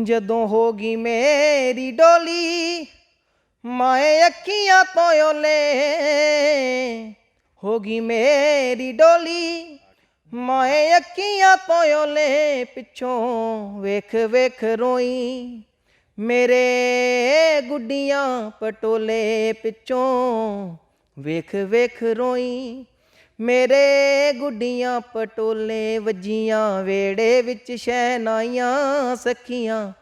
ਜਦੋਂ ਹੋ ਗਈ ਮੇਰੀ ਡੋਲੀ, ਮਾਏ ਅੱਖੀਆਂ ਤੋਂ ਓਲੇ। ਹੋ ਗਈ ਮੇਰੀ ਡੋਲੀ, ਮਾਏ ਅੱਖੀਆਂ ਤੋਂ ਓਲੇ। ਪਿੱਛੋਂ ਵੇਖ ਵੇਖ ਰੋਈ ਮੇਰੇ ਗੁੱਡੀਆਂ ਪਟੋਲੇ। ਪਿੱਛੋਂ ਵੇਖ ਵੇਖ ਰੋਈ ਮੇਰੇ ਗੁੱਡੀਆਂ ਪਟੋਲੇ ਵੱਜੀਆਂ ਵੇੜੇ ਵਿੱਚ ਸ਼ਹਿਨਾਈਆਂ ਸਖੀਆਂ,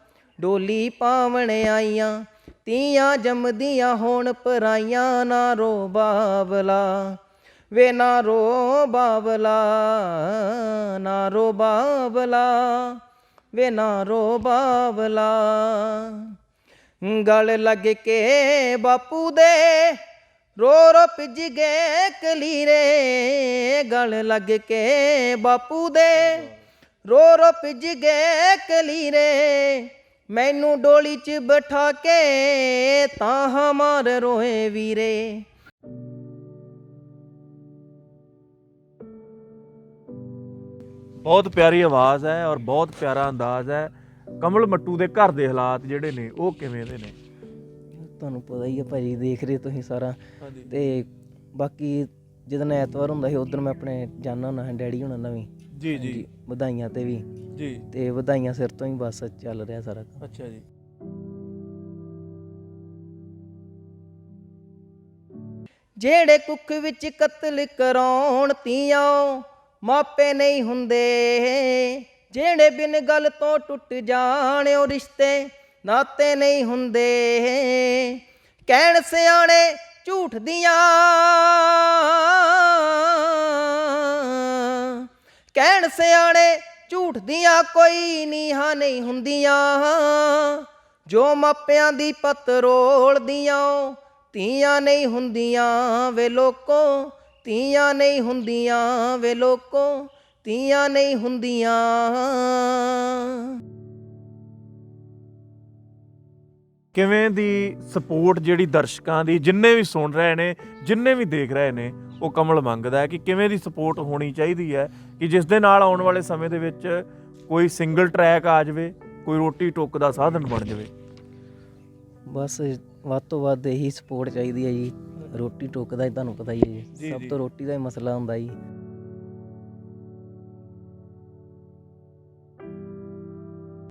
ਡੋਲੀ ਪਾਵਣ ਆਈਆਂ, ਤੀਆਂ ਜੰਮਦੀਆਂ ਹੋਣ ਪਰਾਈਆਂ, ਨਾ ਰੋ ਬਾਬਲਾ ਵੇ ਨਾ ਰੋ ਬਾਬਲਾ ਨਾ ਰੋ ਬਾਬਲਾ ਵੇ ਨਾ ਰੋ ਬਾਬਲਾ ਗਲ ਲੱਗ ਕੇ ਬਾਪੂ ਦੇ ਰੋ ਰੋ ਭਿੱਜ ਗਏ ਕਲੀਰੇ, ਗਲ ਲੱਗ ਕੇ ਬਾਪੂ ਦੇ। ਰੋ ਰੋ ਭਿੱਜ ਗਏ ਕਲੀਰੇ, ਮੈਨੂੰ ਡੋਲੀ 'ਚ ਬਿਠਾ ਕੇ ਤਾਂ ਹਮਾਰ ਰੋਏ ਵੀਰੇ। ਬਹੁਤ ਪਿਆਰੀ ਆਵਾਜ਼ ਹੈ ਔਰ ਬਹੁਤ ਪਿਆਰਾ ਅੰਦਾਜ਼ ਹੈ। ਕਮਲ ਮੱਟੂ ਦੇ ਘਰ ਦੇ ਹਾਲਾਤ ਜਿਹੜੇ ਨੇ, ਉਹ ਕਿਵੇਂ ਦੇ ਨੇ? ਤੁਹਾਨੂੰ ਪਤਾ ਹੀ ਆ ਭਾਜੀ ਦੇਖ ਰਹੇ ਤੁਸੀਂ ਸਾਰਾ। ਹਾਂਜੀ। ਤੇ ਬਾਕੀ ਜਦੋਂ ਐਤਵਾਰ ਹੁੰਦਾ ਸੀ ਉਦੋਂ ਮੈਂ ਆਪਣੇ ਜਾਣਾ ਹੁੰਦਾ ਹਾਂ ਡੈਡੀ ਹੁਣਾਂ ਨਾਲ ਵੀ ਜੀ। ਜੀ ਵਧਾਈਆਂ ਤੇ ਵੀ। ਜੀ। ਤੇ ਵਧਾਈਆਂ ਸਿਰ ਤੋਂ ਹੀ ਬਸ ਚੱਲ ਰਿਹਾ ਸਾਰਾ ਕੰਮ। ਅੱਛਾ ਜੀ। ਜਿਹੜੇ ਕੁੱਖ ਵਿੱਚ ਕਤਲ ਕਰਾਉਣ ਤੀਆਂ ਮਾਪੇ ਨਹੀਂ ਹੁੰਦੇ। ਜਿਹੜੇ ਬਿਨ ਗੱਲ ਤੋਂ ਟੁੱਟ ਜਾਣ ਉਹ ਰਿਸ਼ਤੇ ਨਾਤੇ ਨਹੀਂ ਹੁੰਦੇ। ਕਹਿਣ ਸਿਆਣੇ ਝੂਠ ਦੀਆਂ। ਕਹਿਣ ਸਿਆਣੇ ਝੂਠ ਦੀਆਂ ਕੋਈ ਨੀਹਾਂ ਨਹੀਂ ਹੁੰਦੀਆਂ। ਜੋ ਮਾਪਿਆਂ ਦੀ ਪੱਤ ਰੋਲਦੀਆਂ ਧੀਆਂ ਨਹੀਂ ਹੁੰਦੀਆਂ ਵੇ ਲੋਕੋ। ਧੀਆਂ ਨਹੀਂ ਹੁੰਦੀਆਂ ਵੇ ਲੋਕੋ, ਧੀਆਂ ਨਹੀਂ ਹੁੰਦੀਆਂ। ਕਿਵੇਂ ਦੀ ਸਪੋਰਟ ਜਿਹੜੀ ਦਰਸ਼ਕਾਂ ਦੀ ਜਿੰਨੇ ਵੀ ਸੁਣ ਰਹੇ ਨੇ ਜਿੰਨੇ ਵੀ ਦੇਖ ਰਹੇ ਨੇ ਉਹ ਕਮਲ ਮੰਗਦਾ ਹੈ ਕਿ ਕਿਵੇਂ ਦੀ ਸਪੋਰਟ ਹੋਣੀ ਚਾਹੀਦੀ ਹੈ ਕਿ ਜਿਸ ਦੇ ਨਾਲ ਆਉਣ ਵਾਲੇ ਸਮੇਂ ਦੇ ਵਿੱਚ ਕੋਈ ਸਿੰਗਲ ਟਰੈਕ ਆ ਜਾਵੇ ਕੋਈ ਰੋਟੀ ਟੁੱਕ ਦਾ ਸਾਧਨ ਬਣ ਜਾਵੇ। ਬਸ ਵੱਧ ਤੋਂ ਵੱਧ ਇਹੀ ਸਪੋਰਟ ਚਾਹੀਦੀ ਹੈ ਜੀ। ਰੋਟੀ ਟੁੱਕ ਦਾ ਹੀ ਤੁਹਾਨੂੰ ਪਤਾ ਹੀ ਹੈ ਜੀ, ਸਭ। ਤੋਂ ਰੋਟੀ ਦਾ ਹੀ ਮਸਲਾ ਹੁੰਦਾ ਜੀ।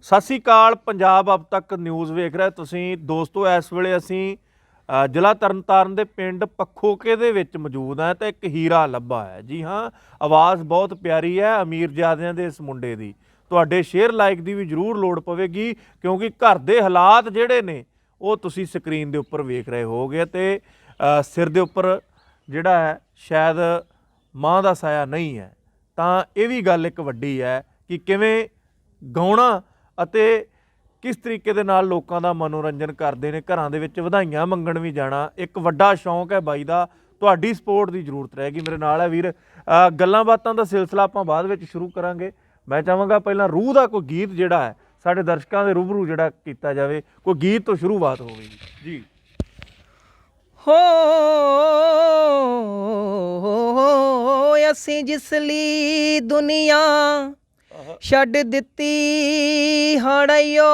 ਸਤਿ ਸ੍ਰੀ ਅਕਾਲ, ਪੰਜਾਬ ਅਬ ਤੱਕ ਨਿਊਜ਼ ਵੇਖ ਰਹੇ ਤੁਸੀਂ ਦੋਸਤੋ, ਇਸ ਵੇਲੇ ਅਸੀਂ ਜ਼ਿਲ੍ਹਾ ਤਰਨਤਾਰਨ ਦੇ ਪਿੰਡ ਪੱਖੋਕੇ ਦੇ ਵਿੱਚ ਮੌਜੂਦ ਹਾਂ ਤੇ ਇੱਕ ਹੀਰਾ ਲੱਭਾ ਹੈ। ਜੀ ਹਾਂ, ਆਵਾਜ਼ ਬਹੁਤ ਪਿਆਰੀ ਹੈ ਅਮੀਰ ਜਾਦਿਆਂ ਦੇ ਇਸ ਮੁੰਡੇ ਦੀ। ਤੁਹਾਡੇ ਸ਼ੇਅਰ ਲਾਈਕ ਦੀ ਵੀ ਜ਼ਰੂਰ ਲੋੜ ਪਵੇਗੀ, ਕਿਉਂਕਿ ਘਰ ਦੇ ਹਾਲਾਤ ਜਿਹੜੇ ਨੇ, ਉਹ ਤੁਸੀਂ ਸਕਰੀਨ ਦੇ ਉੱਪਰ ਵੇਖ ਰਹੇ ਹੋਗੇ ਤੇ ਸਿਰ ਦੇ ਉੱਪਰ ਜਿਹੜਾ ਹੈ, ਸ਼ਾਇਦ ਮਾਂ ਦਾ ਸਾਇਆ ਨਹੀਂ ਹੈ। ਤਾਂ ਇਹ ਵੀ ਗੱਲ ਇੱਕ ਵੱਡੀ ਹੈ ਕਿ ਕਿਵੇਂ ਗਾਉਣਾ ਅਤੇ ਕਿਸ ਤਰੀਕੇ ਦੇ ਨਾਲ ਲੋਕਾਂ ਦਾ ਮਨੋਰੰਜਨ ਕਰਦੇ ਨੇ, ਘਰਾਂ ਦੇ ਵਿੱਚ ਵਧਾਈਆਂ ਮੰਗਣ ਵੀ ਜਾਣਾ, ਇੱਕ ਵੱਡਾ ਸ਼ੌਂਕ ਹੈ ਬਾਈ ਦਾ, ਤੁਹਾਡੀ ਸਪੋਰਟ ਦੀ ਜ਼ਰੂਰਤ ਰਹੇਗੀ ਮੇਰੇ ਨਾਲ ਹੈ ਵੀਰ। ਗੱਲਾਂ ਬਾਤਾਂ ਦਾ ਸਿਲਸਿਲਾ ਆਪਾਂ ਬਾਅਦ ਵਿੱਚ ਸ਼ੁਰੂ ਕਰਾਂਗੇ। ਮੈਂ ਚਾਹਾਂਗਾ ਪਹਿਲਾਂ ਰੂਹ ਦਾ ਕੋਈ ਗੀਤ ਜਿਹੜਾ ਹੈ, ਸਾਡੇ ਦਰਸ਼ਕਾਂ ਦੇ ਰੂਬਰੂ ਜਿਹੜਾ ਕੀਤਾ ਜਾਵੇ, ਕੋਈ ਗੀਤ ਤੋਂ ਸ਼ੁਰੂਆਤ ਹੋਵੇ ਜੀ। ਜੀ। ਹੋ ਅਸੀਂ ਜਿਸ ਲਈ ਦੁਨੀਆ ਛੱਡ ਦਿੱਤੀ ਹੜਿਓ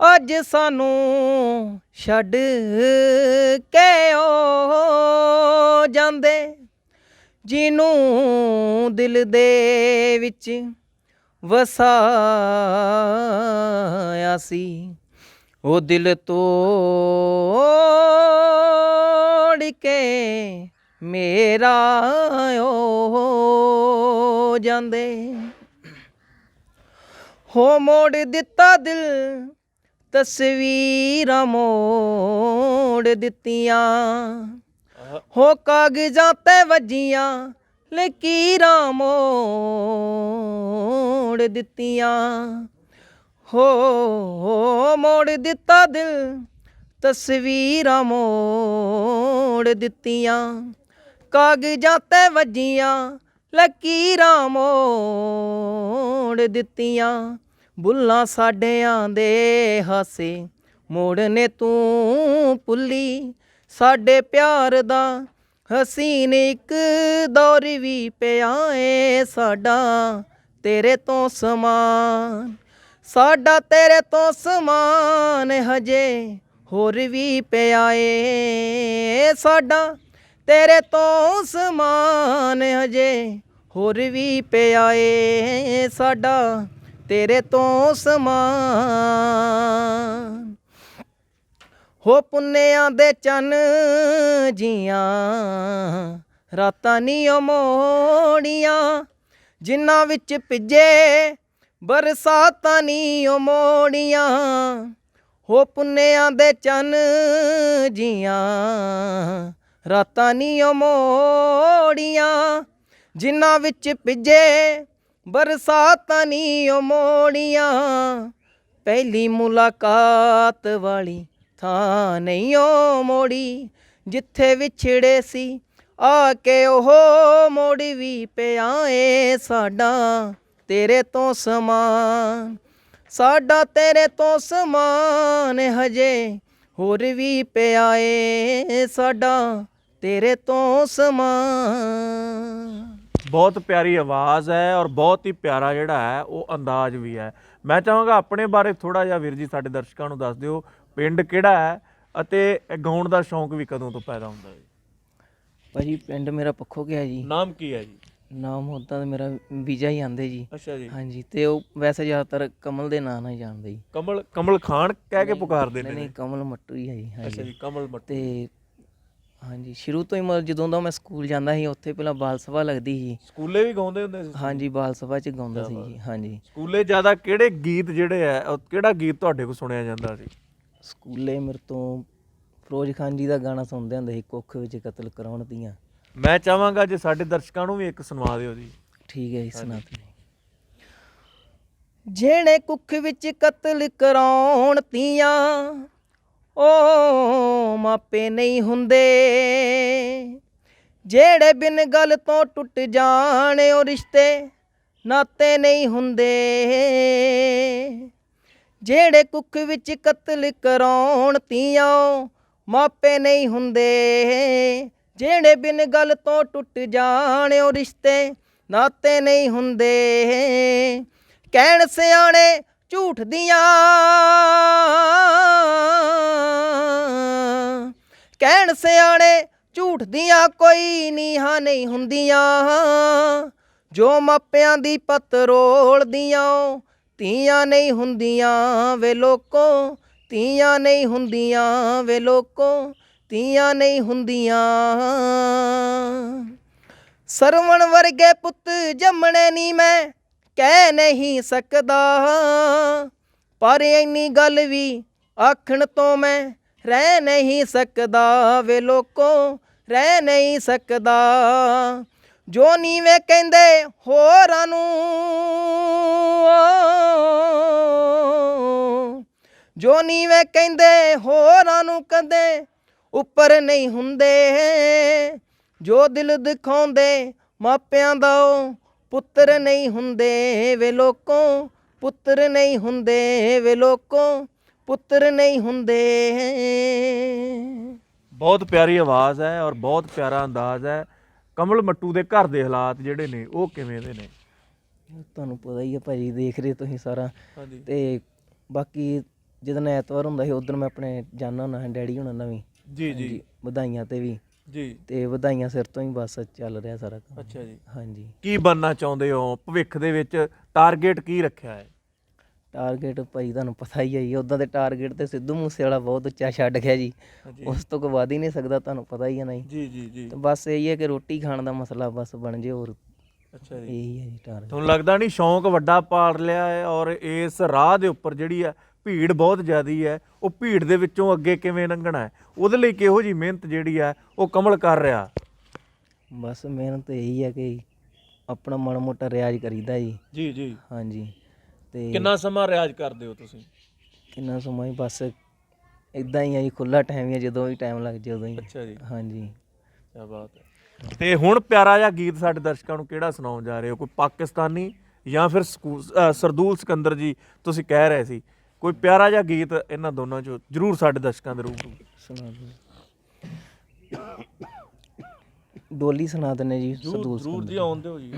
ਅੱਜ ਸਾਨੂੰ ਛੱਡ ਕੇ ਓ ਜਾਂਦੇ, ਜਿਹਨੂੰ ਦਿਲ ਦੇ ਵਿੱਚ ਵਸਾਇਆ ਸੀ, ਉਹ ਦਿਲ ਤੋੜ ਕੇ ਮੇਰਾ ਓ ਜਾਂਦੇ। ਹੋ ਮੋੜ ਦਿੱਤਾ ਦਿਲ, ਤਸਵੀਰਾਂ ਮੋੜ ਦਿੱਤੀਆਂ। ਹੋ ਕਾਗਜ਼ਾਂ ਤੇ ਵੱਜੀਆਂ, ਲਕੀਰਾਂ ਮੋੜ ਦਿੱਤੀਆਂ। ਹੋ ਮੋੜ ਦਿੱਤਾ ਦਿਲ, ਤਸਵੀਰਾਂ ਮੋੜ ਦਿੱਤੀਆਂ। ਕਾਗਜ਼ਾਂ ਤੇ ਵੱਜੀਆਂ, ਲਕੀਰਾਂ ਮੋੜ ਦਿੱਤੀਆਂ। ਬੁੱਲਾਂ ਸਾਡਿਆਂ ਦੇ ਹਾਸੇ ਮੋੜਨੇ ਤੂੰ ਪੁੱਲੀ ਸਾਡੇ ਪਿਆਰ ਦਾ ਹਸੀਨ ਇੱਕ ਦੌਰ ਵੀ ਪਿਆ ਏ ਸਾਡਾ, ਤੇਰੇ ਤੋਂ ਸਮਾਨ। ਸਾਡਾ ਤੇਰੇ ਤੋਂ ਸਮਾਨ ਹਜੇ ਹੋਰ ਵੀ ਪਿਆ ਏ ਸਾਡਾ। ਤੇਰੇ ਤੋਂ ਸਮਾਨ ਹਜੇ ਹੋਰ ਵੀ ਪਿਆ ਏ ਸਾਡਾ, ਤੇਰੇ ਤੋਂ ਸਮਾਨ। ਹੋ ਪੁੰਨਿਆਂ ਦੇ ਚੰਨ ਜੀਆਂ, ਰਾਤਾਂ ਨੀ ਓ ਮੋੜੀਆਂ, ਜਿਨ੍ਹਾਂ ਵਿੱਚ ਭਿੱਜੇ ਬਰਸਾਤਾਂ ਨੀ ਓ ਮੋੜੀਆਂ। ਹੋ ਪੁੰਨਿਆਂ ਦੇ ਚੰਨ ਜੀਆਂ ਰਾਤਾਂ ਨੀ ਉਹ ਮੋੜੀਆਂ, ਜਿਨ੍ਹਾਂ ਵਿੱਚ ਪਿੱਜੇ ਬਰਸਾਤਾਂ ਨੀ ਉਹ ਮੋੜੀਆਂ। ਪਹਿਲੀ ਮੁਲਾਕਾਤ ਵਾਲੀ ਥਾਂ ਨਹੀਂ ਉਹ ਮੋੜੀ, ਜਿੱਥੇ ਵਿਛੜੇ ਸੀ, ਆ ਕੇ ਉਹ ਮੋੜੀ ਵੀ ਪਿਆ ਏ ਸਾਡਾ, ਤੇਰੇ ਤੋਂ ਸਮਾਨ। ਸਾਡਾ ਤੇਰੇ ਤੋਂ ਸਮਾਨ ਹਜੇ ਹੋਰ ਵੀ ਪਿਆ ਏ ਸਾਡਾ। ਤੇਰੇ ਤੋਂ ਸਮਾਨ ਬਹੁਤ ਪਿਆਰੀ ਆਵਾਜ਼ ਹੈ ਔਰ ਬਹੁਤ ਹੀ ਪਿਆਰਾ ਜਿਹੜਾ ਹੈ ਉਹ ਅੰਦਾਜ਼ ਵੀ ਹੈ। ਮੈਂ ਚਾਹਾਂਗਾ ਆਪਣੇ ਬਾਰੇ ਥੋੜਾ ਜਿਹਾ ਵੀਰ ਜੀ ਸਾਡੇ ਦਰਸ਼ਕਾਂ ਨੂੰ ਦੱਸ ਦਿਓ ਪਿੰਡ ਕਿਹੜਾ ਹੈ ਅਤੇ ਗਾਉਣ ਦਾ ਸ਼ੌਂਕ ਵੀ ਕਦੋਂ ਤੋਂ ਪੈਦਾ ਹੁੰਦਾ ਹੈ ਭਾਜੀ ਪਿੰਡ ਮੇਰਾ ਪੱਖੋ ਗਿਆ ਜੀ। ਨਾਮ ਕੀ ਹੈ ਜੀ? ਨਾਮ ਹੁੰਦਾ ਤਾਂ ਮੇਰਾ ਵਿਜਾ ਹੀ ਆਂਦੇ ਜੀ। ਅੱਛਾ ਜੀ। ਹਾਂਜੀ ਤੇ ਉਹ ਵੈਸੇ ਜ਼ਿਆਦਾਤਰ ਕਮਲ ਦੇ ਨਾਂ ਨਾਲ ਹੀ ਜਾਣਦੇ ਜੀ। ਕਮਲ ਕਮਲ ਖਾਨ ਕਹਿ ਕੇ ਪੁਕਾਰਦੇ ਨੇ। ਨਹੀਂ ਕਮਲ ਮੱਟੂ ਹੀ ਹੈ ਜੀ ਅੱਛਾ ਜੀ ਕਮਲ ਮੱਟ। ਤੇ ਹਾਂਜੀ ਸ਼ੁਰੂ ਤੋਂ ਹੀ ਮਤਲਬ ਜਦੋਂ ਦਾ ਮੈਂ ਸਕੂਲ ਜਾਂਦਾ ਸੀ ਉੱਥੇ ਪਹਿਲਾਂ ਬਾਲ ਸਭਾ ਲੱਗਦੀ ਸੀ। ਸਕੂਲੇ ਵੀ ਗਾਉਂਦੇ ਹੁੰਦੇ ਸੀ? ਹਾਂਜੀ ਬਾਲ ਸਭਾ ਚ ਗਾਉਂਦਾ ਸੀ ਜੀ ਹਾਂਜੀ। ਸਕੂਲੇ ਜ਼ਿਆਦਾ ਕਿਹੜੇ ਗੀਤ ਜਿਹੜੇ ਆ ਉਹ ਕਿਹੜਾ ਗੀਤ ਤੁਹਾਡੇ ਕੋਲ ਸੁਣਿਆ ਜਾਂਦਾ ਸੀ? ਸਕੂਲੇ ਮੇਰੇ ਤੋਂ ਫਿਰੋਜ਼ ਖਾਨ ਜੀ ਦਾ ਗਾਣਾ ਸੁਣਦੇ ਹੁੰਦੇ ਸੀ ਕੁੱਖ ਵਿੱਚ ਕਤਲ ਕਰਾਉਣ ਦੀਆਂ। ਮੈਂ ਚਾਹਾਂਗਾ ਜੇ ਸਾਡੇ ਦਰਸ਼ਕਾਂ ਨੂੰ ਵੀ ਇੱਕ ਸੁਣਵਾ ਦਿਓ ਜੀ। ਠੀਕ ਹੈ ਜੀ ਸੁਣਾ ਦਿੰਦੇ ਜਿਹੜੇ ਕੁੱਖ ਵਿੱਚ ਕਤਲ ਕਰਾਉਣ ਤੀਆਂ ਓ ਮਾਪੇ ਨਹੀਂ ਹੁੰਦੇ। ਜਿਹੜੇ ਬਿਨ ਗੱਲ ਤੋਂ ਟੁੱਟ ਜਾਣ, ਉਹ ਰਿਸ਼ਤੇ ਨਾਤੇ ਨਹੀਂ ਹੁੰਦੇ। ਜਿਹੜੇ ਕੁੱਖ ਵਿੱਚ ਕਤਲ ਕਰਾਉਣ ਤੀਆਂ ਮਾਪੇ ਨਹੀਂ ਹੁੰਦੇ। ਜਿਹੜੇ ਬਿਨ ਗੱਲ ਤੋਂ ਟੁੱਟ ਜਾਣ, ਉਹ ਰਿਸ਼ਤੇ ਨਾਤੇ ਨਹੀਂ ਹੁੰਦੇ। ਕਹਿਣ ਸਿਆਣੇ ਝੂਠ ਦੀਆਂ ਕਹਿਣ ਸਿਆਣੇ ਝੂਠ ਦੀਆਂ ਕੋਈ ਨੀਹਾਂ ਨਹੀਂ ਹੁੰਦੀਆਂ। ਜੋ ਮਾਪਿਆਂ ਦੀ ਪੱਤ ਰੋਲਦੀਆਂ ਧੀਆਂ ਨਹੀਂ ਹੁੰਦੀਆਂ ਵੇ ਲੋਕੋ ਧੀਆਂ ਨਹੀਂ ਹੁੰਦੀਆਂ ਵੇ ਲੋਕੋ, ਤੀਆਂ ਨਹੀਂ ਹੁੰਦੀਆਂ। ਸਰਵਣ ਵਰਗੇ ਪੁੱਤ ਜੰਮਣੇ ਨਹੀਂ ਮੈਂ ਕਹਿ ਨਹੀਂ ਸਕਦਾ। ਪਰ ਇੰਨੀ ਗੱਲ ਵੀ ਆਖਣ ਤੋਂ ਮੈਂ ਰਹਿ ਨਹੀਂ ਸਕਦਾ ਵੇ ਲੋਕੋ, ਰਹਿ ਨਹੀਂ ਸਕਦਾ। ਜੋ ਨੀਵੇਂ ਕਹਿੰਦੇ ਹੋਰਾਂ ਨੂੰ, ਜੋ ਨੀਵੇਂ ਕਹਿੰਦੇ ਹੋਰਾਂ ਨੂੰ ਕਦੇ ਉੱਪਰ ਨਹੀਂ ਹੁੰਦੇ। ਜੋ ਦਿਲ ਦਿਖਾਉਂਦੇ ਮਾਪਿਆਂ ਦਾ ਉਹ ਪੁੱਤਰ ਨਹੀਂ ਹੁੰਦੇ ਵੇ ਲੋਕੋ ਪੁੱਤਰ ਨਹੀਂ ਹੁੰਦੇ ਵੇ ਲੋਕੋ ਪੁੱਤਰ ਨਹੀਂ ਹੁੰਦੇ। ਬਹੁਤ ਪਿਆਰੀ ਆਵਾਜ਼ ਹੈ ਔਰ ਬਹੁਤ ਪਿਆਰਾ ਅੰਦਾਜ਼ ਹੈ। ਕਮਲ ਮੱਟੂ ਦੇ ਘਰ ਦੇ ਹਾਲਾਤ ਜਿਹੜੇ ਨੇ ਉਹ ਕਿਵੇਂ ਦੇ ਨੇ? ਤੁਹਾਨੂੰ ਪਤਾ ਹੀ ਹੈ ਭਾਜੀ ਦੇਖ ਰਹੇ ਤੁਸੀਂ ਸਾਰਾ। ਤੇ ਬਾਕੀ ਜਦੋਂ ਐਤਵਾਰ ਹੁੰਦਾ ਸੀ ਉਦੋਂ ਮੈਂ ਆਪਣੇ ਜਾਣਾ ਹੁੰਦਾ ਡੈਡੀ ਹੁਣਾਂ ਨਾਲ ਵੀ ਜੀ। ਜੀ ਵਧਾਈਆਂ ਤੇ ਵੀ। ਜੀ। ਤੇ ਵਧਾਈਆਂ ਸਿਰ ਤੋਂ ਹੀ ਬਸ ਚੱਲ ਰਿਹਾ ਸਾਰਾ ਕੰਮ। ਅੱਛਾ ਜੀ। ਹਾਂਜੀ। ਕੀ ਬਣਨਾ ਚਾਹੁੰਦੇ ਹੋ? ਭਵਿੱਖ ਦੇ ਵਿੱਚ ਟਾਰਗੇਟ ਕੀ ਰੱਖਿਆ ਹੈ? ਟਾਰਗੇਟ ਭਾਈ ਤੁਹਾਨੂੰ ਪਤਾ ਹੀ ਹੈ ਜੀ ਉਦਾਂ ਦੇ ਟਾਰਗੇਟ ਤੇ ਸਿੱਧੂ ਮੂਸੇ ਵਾਲਾ ਬਹੁਤ ਉੱਚਾ ਛੱਡ ਗਿਆ ਜੀ। ਉਸ ਤੋਂ ਕੋਈ ਵੱਧ ਹੀ ਨਹੀਂ ਸਕਦਾ ਤੁਹਾਨੂੰ ਪਤਾ ਹੀ ਹੈ ਨਹੀਂ ਜੀ। ਜੀ ਜੀ ਤੇ ਬਸ ਇਹੀ ਹੈ ਕਿ ਰੋਟੀ ਖਾਣ ਦਾ ਮਸਲਾ ਬਸ ਬਣ ਜੇ ਹੋਰ। ਅੱਛਾ ਜੀ। ਇਹੀ ਹੈ ਜੀ ਟਾਰਗੇਟ ਤੁਹਾਨੂੰ ਲੱਗਦਾ ਨਹੀਂ ਸ਼ੌਂਕ ਵੱਡਾ ਪਾੜ ਲਿਆ ਹੈ ਔਰ ਇਸ ਰਾਹ ਦੇ ਉੱਪਰ ਜਿਹੜੀ ਹੈ ਭੀੜ ਬਹੁਤ ਜ਼ਿਆਦੀ ਹੈ ਉਹ ਭੀੜ ਦੇ ਵਿੱਚੋਂ ਅੱਗੇ ਕਿਵੇਂ ਲੰਘਣਾ ਹੈ? ਉਹਦੇ ਲਈ ਕਿਹੋ ਜੀ ਮਿਹਨਤ ਜਿਹੜੀ ਹੈ ਉਹ ਕਮਲ ਕਰ ਰਿਹਾ? ਬਸ ਮਿਹਨਤ ਇਹੀ ਹੈ ਕਿ ਆਪਣਾ ਮਨ ਮੋਟਾ ਰਿਆਜ਼ ਕਰੀਦਾ ਜੀ। ਜੀ ਜੀ। ਹਾਂਜੀ ਤੇ ਕਿੰਨਾ ਸਮਾਂ ਰਿਆਜ਼ ਕਰਦੇ ਹੋ ਤੁਸੀਂ? ਕਿੰਨਾ ਸਮਾਂ ਹੀ ਬਸ ਇਦਾਂ ਹੀ ਆ ਜੀ ਖੁੱਲਾ ਟਾਈਮ ਹੀ ਆ ਜਦੋਂ ਵੀ ਟਾਈਮ ਲੱਗ ਜੇ ਉਦੋਂ ਹੀ। ਅੱਛਾ ਜੀ। ਹਾਂਜੀ। ਕੀ ਬਾਤ ਹੈ। ਤੇ ਹੁਣ ਪਿਆਰਾ ਜਿਹਾ ਗੀਤ ਸਾਡੇ ਦਰਸ਼ਕਾਂ ਨੂੰ ਕਿਹੜਾ ਸੁਣਾਉਣ ਜਾ ਰਹੇ ਹੋ? ਕੋਈ ਪਾਕਿਸਤਾਨੀ ਜਾਂ ਫਿਰ ਸਕੂ- ਅ, ਸਰਦੂਲ ਸਿਕੰਦਰ ਜੀ ਤੁਸੀਂ ਕਹਿ ਰਹੇ ਸੀ। ਕੋਈ ਪਿਆਰਾ ਜਿਹਾ ਗੀਤ ਇਹਨਾਂ ਦੋਨਾਂ ਚੋਂ ਜਰੂਰ ਸਾਡੇ ਦਰਸ਼ਕਾਂ ਦੇ ਰੂਪ ਸੁਣਾ ਦਿਓ। ਡੋਲੀ ਸੁਣਾ ਦਿੰਨੇ ਜੀ ਸਦੂਲ ਜਰੂਰ ਜੀ ਆਉਂਦੇ ਹੋ ਜੀ।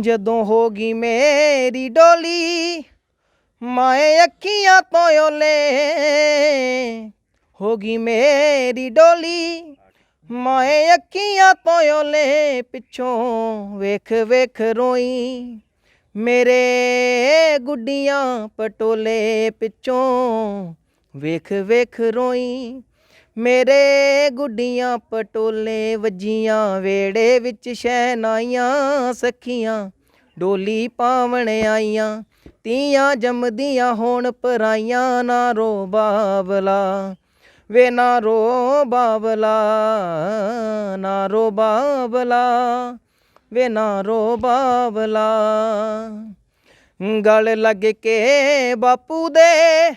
ਜਦੋਂ ਹੋ ਗਈ ਮੇਰੀ ਡੋਲੀ ਮਾਏ ਅੱਖੀਆਂ ਤੋਂ ਓਲੇ। ਹੋ ਗਈ ਮੇਰੀ ਡੋਲੀ ਮਾਏ ਅੱਖੀਆਂ ਤੋਂ ਓਲੇ। ਪਿੱਛੋਂ ਵੇਖ ਵੇਖ ਰੋਈ। ਮੇਰੇ ਗੁੱਡੀਆਂ ਪਟੋਲੇ ਪਿੱਛੋਂ। ਵੇਖ ਵੇਖ ਰੋਈ, ਮੇਰੇ ਗੁੱਡੀਆਂ ਪਟੋਲੇ ਵੱਜੀਆਂ ਵੇੜੇ ਵਿੱਚ ਸ਼ਹਿਨਾਈਆਂ ਸਖੀਆਂ, ਡੋਲੀ ਪਾਵਣ ਆਈਆਂ, ਤੀਆਂ ਜੰਮਦੀਆਂ ਹੋਣ ਪਰਾਈਆਂ, ਨਾ ਰੋ ਬਾਬਲਾ ਵੇ ਨਾ ਰੋ ਬਾਬਲਾ ਨਾ ਰੋ ਬਾਬਲਾ ਵੇ ਨਾ ਰੋ ਬਾਬਲਾ ਗਲ ਲੱਗ ਕੇ ਬਾਪੂ ਦੇ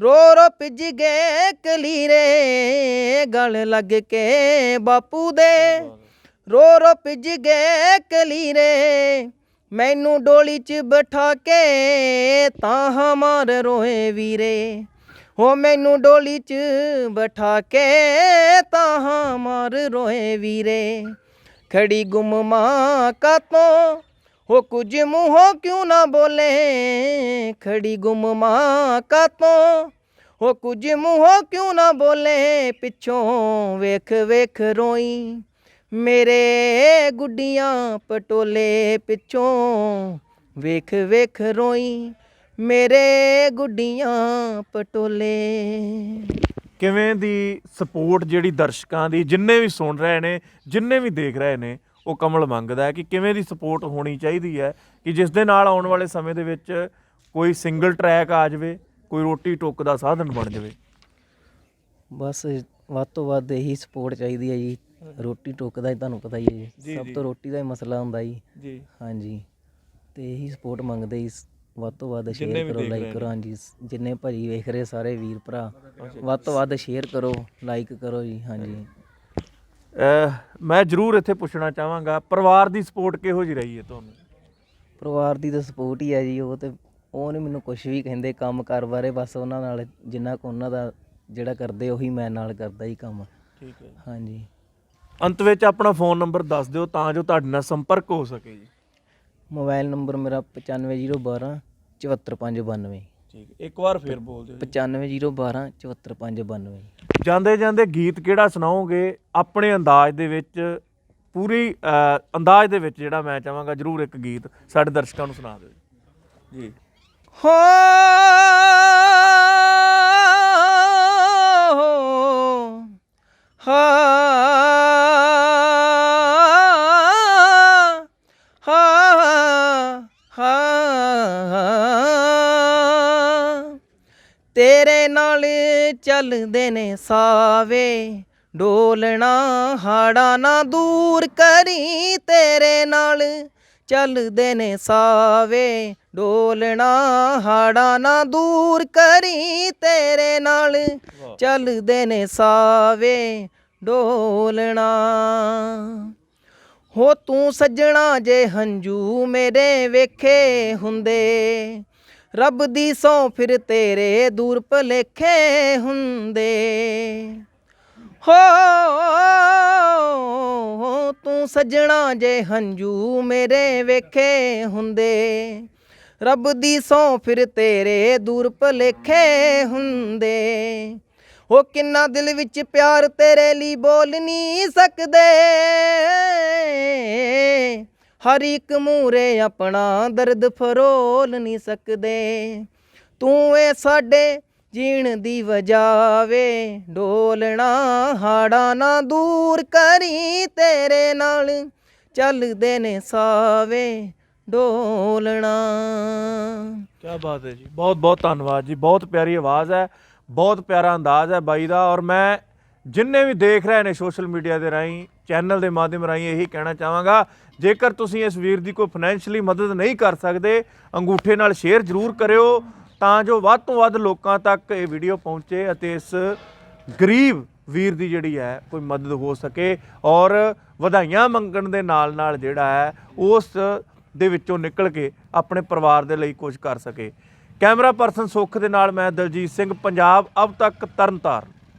ਰੋ ਰੋ ਭਿੱਜ ਗਏ ਕਲੀਰੇ। ਗਲ ਲੱਗ ਕੇ ਬਾਪੂ ਦੇ ਰੋ ਰੋ ਭਿੱਜ ਗਏ ਕਲੀਰੇ। ਮੈਨੂੰ ਡੋਲੀ 'ਚ ਬਿਠਾ ਕੇ ਤਾਂ ਹਮਾਰ ਰੋਏ ਵੀਰੇ। ਹੋ ਮੈਨੂੰ ਡੋਲੀ 'ਚ ਬਿਠਾ ਕੇ ਤਾਂ ਹਮਾਰ ਰੋਏ ਵੀਰੇ। ਖੜੀ ਗੁੰਮਮਾ ਕਾਤੋਂ? ਹੋ ਕੁਝ ਮੂੰਹੋਂ ਕਿਉਂ ਨਾ ਬੋਲੇ? ਖੜੀ ਗੁੰਮਮਾ ਕਾਤੋਂ? ਹੋ ਕੁਝ ਮੂੰਹੋਂ ਕਿਉਂ ਨਾ ਬੋਲੇ? ਪਿੱਛੋਂ ਵੇਖ ਵੇਖ ਰੋਈ। ਮੇਰੇ ਗੁੱਡੀਆਂ ਪਟੋਲੇ ਪਿੱਛੋਂ ਵੇਖ ਵੇਖ ਰੋਈ। ਮੇਰੇ ਗੁੱਡੀਆਂ ਪਟੋਲੇ। ਕਿਵੇਂ ਦੀ ਸਪੋਰਟ ਜਿਹੜੀ ਦਰਸ਼ਕਾਂ ਦੀ ਜਿੰਨੇ ਵੀ ਸੁਣ ਰਹੇ ਨੇ ਜਿੰਨੇ ਵੀ ਦੇਖ ਰਹੇ ਨੇ ਉਹ ਕਮਲ ਮੰਗਦਾ ਹੈ ਕਿ ਕਿਵੇਂ ਦੀ ਸਪੋਰਟ ਹੋਣੀ ਚਾਹੀਦੀ ਹੈ ਕਿ ਜਿਸ ਦੇ ਨਾਲ ਆਉਣ ਵਾਲੇ ਸਮੇਂ ਦੇ ਵਿੱਚ ਕੋਈ ਸਿੰਗਲ ਟਰੈਕ ਆ ਜਾਵੇ ਕੋਈ ਰੋਟੀ ਟੁੱਕ ਦਾ ਸਾਧਨ ਬਣ ਜਾਵੇ। ਬਸ ਵੱਧ ਤੋਂ ਵੱਧ ਇਹੀ ਸਪੋਰਟ ਚਾਹੀਦੀ ਹੈ ਜੀ। ਰੋਟੀ ਟੋਕ ਦਾ ਹੀ ਤੁਹਾਨੂੰ ਪਤਾ ਹੀ ਹੈ ਜੀ, ਸਭ। ਤੋਂ ਰੋਟੀ ਦਾ ਹੀ ਮਸਲਾ ਹੁੰਦਾ ਜੀ। ਜੀ। ਹਾਂਜੀ। ਤੇ ਇਹੀ ਸਪੋਰਟ ਮੰਗਦੇ ਜੀ। ਵੱਧ ਤੋਂ ਵੱਧ ਸ਼ੇਅਰ ਕਰੋ ਲਾਈਕ ਕਰੋ ਹਾਂਜੀ ਜਿੰਨੇ ਭਾਜੀ ਵੇਖ ਰਹੇ ਸਾਰੇ ਵੀਰ ਭਰਾ ਵੱਧ ਤੋਂ ਵੱਧ ਸ਼ੇਅਰ ਕਰੋ ਲਾਈਕ ਕਰੋ ਜੀ ਹਾਂਜੀ। ਮੈਂ ਜ਼ਰੂਰ ਇੱਥੇ ਪੁੱਛਣਾ ਚਾਹਾਂਗਾ ਪਰਿਵਾਰ ਦੀ ਸਪੋਰਟ ਕਿਹੋ ਜਿਹੀ ਰਹੀ ਹੈ ਤੁਹਾਨੂੰ? ਪਰਿਵਾਰ ਦੀ ਤਾਂ ਸਪੋਰਟ ਹੀ ਹੈ ਜੀ ਉਹ ਤੇ ਉਹ ਨਹੀਂ ਮੈਨੂੰ ਕੁਝ ਵੀ ਕਹਿੰਦੇ ਕੰਮ ਕਾਰ ਬਾਰੇ ਬਸ ਉਹਨਾਂ ਨਾਲ ਜਿੰਨਾ ਕੁ ਉਹਨਾਂ ਦਾ ਜਿਹੜਾ ਕਰਦੇ ਉਹੀ ਮੈਂ ਨਾਲ ਕਰਦਾ ਹੀ ਕੰਮ। ਠੀਕ ਹੈ ਹਾਂਜੀ। ਅੰਤ ਵਿੱਚ ਆਪਣਾ ਫੋਨ ਨੰਬਰ ਦੱਸ ਦਿਓ ਤਾਂ ਜੋ ਤੁਹਾਡੇ ਨਾਲ ਸੰਪਰਕ ਹੋ ਸਕੇ ਜੀ। ਮੋਬਾਈਲ ਨੰਬਰ ਮੇਰਾ 95012 74592 ਠੀਕ ਹੈ ਇੱਕ ਵਾਰ ਫੇਰ ਬੋਲ ਦਿਓ 95012 74592 ਜਾਂਦੇ ਜਾਂਦੇ ਗੀਤ ਕਿਹੜਾ ਸੁਣਾਓਗੇ? ਆਪਣੇ ਅੰਦਾਜ਼ ਦੇ ਵਿੱਚ ਪੂਰੀ ਅੰਦਾਜ਼ ਦੇ ਵਿੱਚ ਜਿਹੜਾ ਮੈਂ ਚਾਹਾਂਗਾ ਜਰੂਰ ਇੱਕ ਗੀਤ ਸਾਡੇ ਦਰਸ਼ਕਾਂ ਨੂੰ ਸੁਣਾ ਦਿਓ ਜੀ। ਹਾ ਹਾ ਤੇਰੇ ਨਾਲ ਚੱਲਦੇ ਨੇ ਸਾਵੇ ਡੋਲਣਾ ਹਾੜਾ ਨਾ ਦੂਰ ਕਰੀ ਤੇਰੇ ਨਾਲ ਚੱਲਦੇ ਨੇ ਸਾਵੇ ਡੋਲਣਾ ਹਾੜਾ ਨਾ ਦੂਰ ਕਰੀ ਤੇਰੇ ਨਾਲ ਚੱਲਦੇ ਨੇ ਸਾਵੇ ਡੋਲਣਾ। ਹੋ ਤੂੰ ਸੱਜਣਾ ਜੇ ਹੰਝੂ ਮੇਰੇ ਵੇਖੇ ਹੁੰਦੇ ਰੱਬ ਦੀ ਸੌ ਫਿਰ ਤੇਰੇ ਦੂਰ ਭਲੇਖੇ ਹੁੰਦੇ। ਹੋ, ਤੂੰ ਸੱਜਣਾ ਜੇ ਹੰਝੂ ਮੇਰੇ ਵੇਖੇ ਹੁੰਦੇ। ਰੱਬ ਦੀ ਸੌ ਫਿਰ ਤੇਰੇ ਦੂਰ ਭਲੇਖੇ ਹੁੰਦੇ। ਉਹ ਕਿੰਨਾ ਦਿਲ ਵਿੱਚ ਪਿਆਰ ਤੇਰੇ ਲਈ ਬੋਲ ਨਹੀਂ ਸਕਦੇ। ਹਰ ਇੱਕ ਮੂਰੇ ਆਪਣਾ ਦਰਦ ਫਰੋਲ ਨਹੀਂ ਸਕਦੇ। ਤੂੰ ਏ ਸਾਡੇ ਜੀਣ ਦੀ ਵਜਾਵੇ, ਡੋਲਣਾ ਹਾੜਾ ਨਾ ਦੂਰ ਕਰੀ, ਤੇਰੇ ਨਾਲ ਚੱਲਦੇ ਨੇ ਸਾਵੇ ਡੋਲਣਾ। ਕੀ ਬਾਤ ਹੈ ਜੀ ਬਹੁਤ ਬਹੁਤ ਧੰਨਵਾਦ ਜੀ, ਬਹੁਤ ਪਿਆਰੀ ਆਵਾਜ਼ ਹੈ, ਬਹੁਤ ਪਿਆਰਾ ਅੰਦਾਜ਼ ਹੈ ਬਾਈ ਦਾ ਔਰ ਮੈਂ ਜਿੰਨੇ ਵੀ ਦੇਖ ਰਹੇ ਨੇ ਸੋਸ਼ਲ ਮੀਡੀਆ ਦੇ ਰਾਹੀਂ, ਚੈਨਲ ਦੇ ਮਾਧਿਅਮ ਰਾਹੀਂ ਇਹੀ ਕਹਿਣਾ ਚਾਹਾਂਗਾ, ਜੇਕਰ ਤੁਸੀਂ ਇਸ ਵੀਰ ਦੀ ਕੋਈ ਫਾਈਨੈਂਸ਼ੀਅਲੀ ਮਦਦ ਨਹੀਂ ਕਰ ਸਕਦੇ, ਅੰਗੂਠੇ ਨਾਲ ਸ਼ੇਅਰ ਜ਼ਰੂਰ ਕਰਿਓ, ਤਾਂ ਜੋ ਵੱਧ ਤੋਂ ਵੱਧ ਲੋਕਾਂ ਤੱਕ ਇਹ ਵੀਡੀਓ ਪਹੁੰਚੇ ਅਤੇ ਇਸ ਗਰੀਬ ਵੀਰ ਦੀ ਜਿਹੜੀ ਹੈ, ਕੋਈ ਮਦਦ ਹੋ ਸਕੇ ਔਰ ਵਧਾਈਆਂ ਮੰਗਣ ਦੇ ਨਾਲ ਨਾਲ ਜਿਹੜਾ ਹੈ, ਉਸ ਦੇ ਵਿੱਚੋਂ ਨਿਕਲ ਕੇ ਆਪਣੇ ਪਰਿਵਾਰ ਦੇ ਲਈ ਕੁਝ ਕਰ ਸਕੇ। ਕੈਮਰਾ ਪਰਸਨ ਸੁੱਖ ਦੇ ਨਾਲ ਮੈਂ ਦਲਜੀਤ ਸਿੰਘ, ਪੰਜਾਬ, ਅਬ ਤੱਕ ਤਰਨਤਾਰਨ।